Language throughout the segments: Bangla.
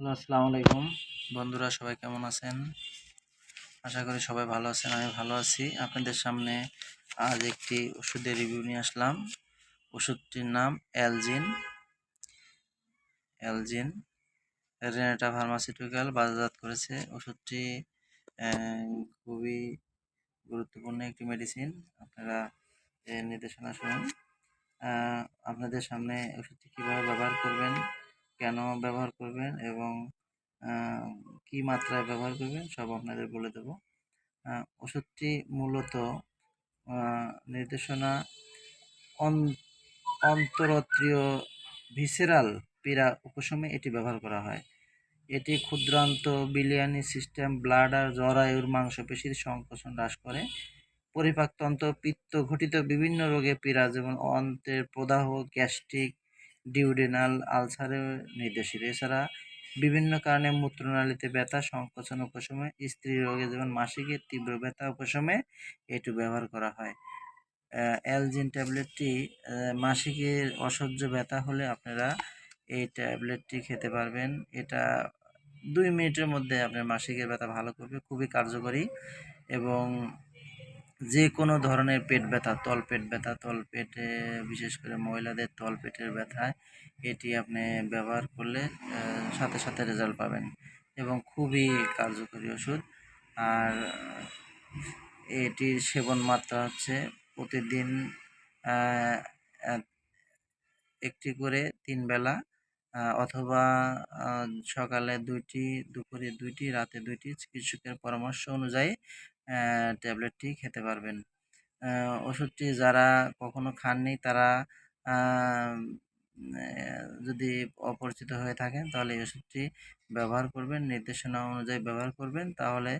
হ্যালো, আসসালামু আলাইকুম। বন্ধুরা, সবাই কেমন আছেন? আশা করি সবাই ভালো আছেন আমি ভালো আছি। আপনাদের সামনে আজ একটি ওষুধের রিভিউ নিয়ে আসলাম। ওষুধটির নাম অ্যালজিন। অ্যালজিন, রেনেটা ফার্মাসিউটিক্যাল বাজারজাত করেছে। ওষুধটি খুবই গুরুত্বপূর্ণ একটি মেডিসিন আপনারা এর নির্দেশনা শুনুন। আপনাদের সামনে ওষুধটি কীভাবে ব্যবহার করবেন, কেন ব্যবহার করবেন এবং কি মাত্রায় ব্যবহার করবেন সব আপনাদের বলে দেব। ওষুধটি মূলত নির্দেশনা অন- অন্তরত্রীয় ভিসেরাল পীড়া উপশমে এটি ব্যবহার করা হয়। এটি ক্ষুদ্রান্ত বিলিয়ানি সিস্টেম ব্লাডার জরায়ুর মাংসপেশির সংকোচন হ্রাস করে। পরিপাকতন্ত্র, পিত্ত ঘটিত বিভিন্ন রোগে পীড়া, যেমন অন্ত্রের প্রদাহ গ্যাস্ট্রিক ডিউডেনাল আলসারের নির্দেশিত। এছাড়া বিভিন্ন কারণে মূত্রনালীতে ব্যথা, সংকোচন উপশমে, স্ত্রী রোগে যেমন মাসিকের তীব্র ব্যথা উপশমে এটু ব্যবহার করা হয়। অ্যালজিন ট্যাবলেটটি মাসিকের অসহ্য ব্যথা হলে আপনারা এই ট্যাবলেটটি খেতে পারবেন। এটা দুই মিনিটের মধ্যে আপনার মাসিকের ব্যথা ভালো করবে, খুবই কার্যকরী এবং যে কোনো ধরনের পেট ব্যথা, তল পেট ব্যথা, তল পেটে বিশেষ করে মহিলাদের তল পেটের ব্যথায় এটি আপনি ব্যবহার করলে সাথে সাথে রেজাল্ট পাবেন এবং খুবই কার্যকরী ওষুধ। আর এটির সেবন মাত্রা হচ্ছে প্রতিদিন একটি করে তিন বেলা অথবা সকালে দুইটি, দুপুরে দুইটি, রাতে দুইটি চিকিৎসকের পরামর্শ অনুযায়ী ট্যাবলেটটি খেতে পারবেন। ওষুধটি যারা কখনো খাননি তারা যদি অপরিচিত হয়ে থাকেন তাহলে এই ওষুধটি ব্যবহার করবেন, নির্দেশনা অনুযায়ী ব্যবহার করবেন, তাহলে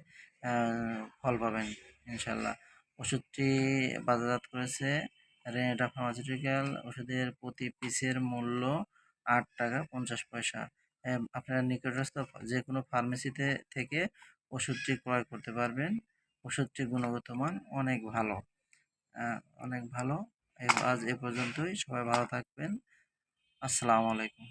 ফল পাবেন ইনশাল্লাহ ওষুধটি বাজারজাত করেছে রেনেটা ফার্মাসিউটিক্যাল। ওষুধের প্রতি পিসের মূল্য আট টাকা পঞ্চাশ পয়সা। আপনারা নিকটস্থ যে কোনো ফার্মেসিতে থেকে ওষুধটি ক্রয় করতে পারবেন। ওষুধটির গুণগত মান অনেক ভালো। অনেক ভালো। আজ এ পর্যন্তই। সবাই ভালো থাকবেন। আসসালামু আলাইকুম।